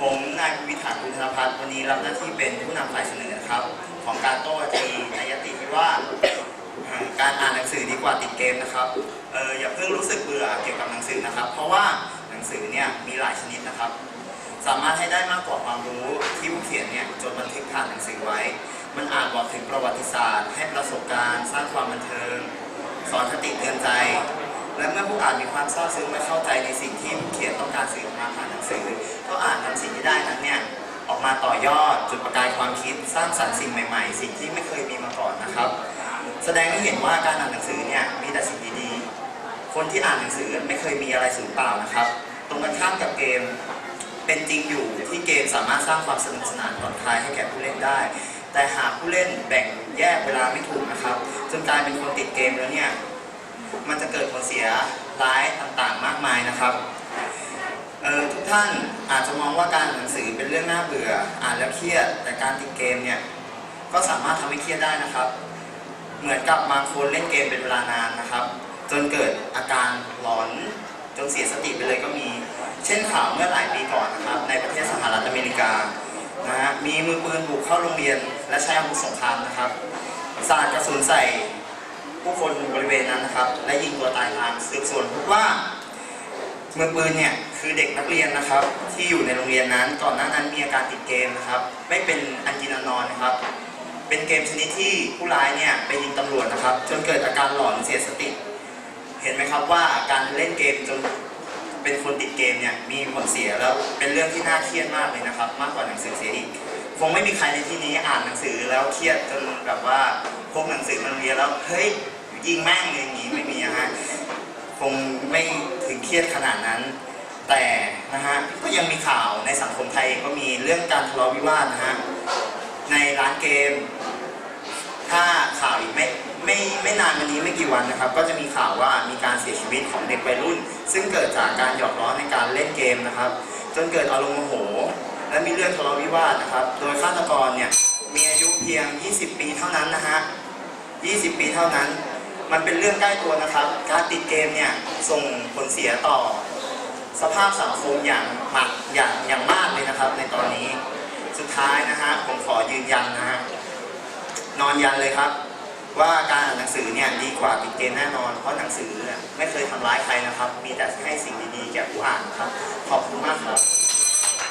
ผมนายวิถาคุณธนพัฒน์วันนี้รับหน้าที่เป็นผู้นำฝ่ายเสนอครับ ของการโต้จีนายติที่ว่าการอ่านหนังสือดีกว่าติดเกมนะครับเอออย่าเพิ่งรู้สึกเบื่อเกี่ยวกับหนังสือนะครับ เพราะว่าหนังสือเนี่ยมีหลายชนิดนะครับ สามารถให้ได้มากกว่าความรู้ที่ผู้เขียนเนี่ยจดบันทึกผ่านหนังสือไว้ มันอ่านบอกถึงประวัติศาสตร์ ให้ประสบการณ์ สร้างความบันเทิง สอนคติเตือนใจ และเมื่อผู้อ่านมีความซาบซึ้งและเข้าใจในสิ่งที่ผู้เขียน มาต่อยอดจุดประกายความคิดสร้างสรรค์สิ่งใหม่ๆ สิ่งที่ไม่เคยมีมาก่อนนะครับ แสดงให้เห็นว่าการอ่านหนังสือเนี่ยมีแต่สิ่งดีๆ คนที่อ่านหนังสือไม่เคยมีอะไรสูญเปล่านะครับ ตรงกันข้ามกับเกมเป็นจริงอยู่ที่เกมสามารถสร้างความสนุกสนานผ่อนคลายให้แก่ผู้เล่นได้ แต่หากผู้เล่นแบ่งแยกเวลาไม่ถูกนะครับจนกลายเป็นคนติดเกมแล้วเนี่ยมันจะเกิดผลเสียร้ายต่างๆ มากมายนะครับ อทุกท่านอาจจะมองว่าการอ่านหนังสือเป็นเรื่องน่าเบื่อ อ่านแล้วเครียด แต่การติดเกมเนี่ยก็สามารถทำให้เครียดได้นะครับ เหมือนกับบางคนเล่นเกมเป็นเวลานานนะครับ จนเกิดอาการหลอนจนเสียสติไปเลยก็มี เช่นข่าวเมื่อหลายปีก่อนนะครับ ในประเทศสหรัฐอเมริกานะฮะมีมือปืนบุกเข้าโรงเรียน และใช้อาวุธสงครามนะครับสาดกระสุนใส่ผู้คนบริเวณนั้นนะครับ และยิงตัวตายตามสืบสวนพบว่า มือปืนเนี่ยคือเด็กนักเรียนนะครับ ที่อยู่ในโรงเรียนนั้นก่อนหน้านั้นมีอาการติดเกมนะครับ ไม่เป็นอันกินอนนอนนะครับ เป็นเกมชนิดที่ผู้ร้ายเนี่ยไปยิงตำรวจนะครับ จนเกิดอาการหลอนเสียสติ เห็นไหมครับว่าการเล่นเกมจนเป็นคนติดเกมเนี่ยมีผลเสียแล้วเป็นเรื่องที่น่าเครียดมากเลยนะครับ มากกว่าหนังสือเสียอีกคงไม่มีใครในที่นี้อ่านหนังสือแล้วเครียดจนแบบว่าพกหนังสือมาโรงเรียนแล้วเฮ้ยยิงแม่งเลยอย่างนี้ไม่มีนะฮะคงไม่ เครียดขนาดนั้น แต่นะฮะก็ยังมีข่าวในสังคมไทยเองก็มีเรื่องการทะเลาะวิวาทนะฮะในร้านเกม ถ้าข่าวอีกไม่ไม่ไม่นานมานี้ไม่กี่วันนะครับ ก็จะมีข่าวว่ามีการเสียชีวิตของเด็กวัยรุ่น ซึ่งเกิดจากการหยอกล้อในการเล่นเกมนะครับ จนเกิดอารมณ์โมโห และมีเรื่องทะเลาะวิวาทนะครับ โดยฆาตกรเนี่ยมีอายุเพียง 20 ปีเท่านั้นนะฮะ 20 ปีเท่านั้น มันเป็นเรื่องใกล้ตัวนะครับ การติดเกมเนี่ยส่งผลเสียต่อ สภาพสังคมอย่างหมากอย่างอย่างมากเลยนะครับ ในตอนนี้ สุดท้ายนะฮะผมขอยืนยันนะฮะนอนยันเลยครับ ว่าการอ่านหนังสือเนี่ยดีกว่าติดเกมแน่นอน เพราะหนังสือเนี่ยไม่เคยทำร้ายใครนะครับ มีแต่ให้สิ่งดีๆแก่ผู้อ่านครับ ขอบคุณมากครับ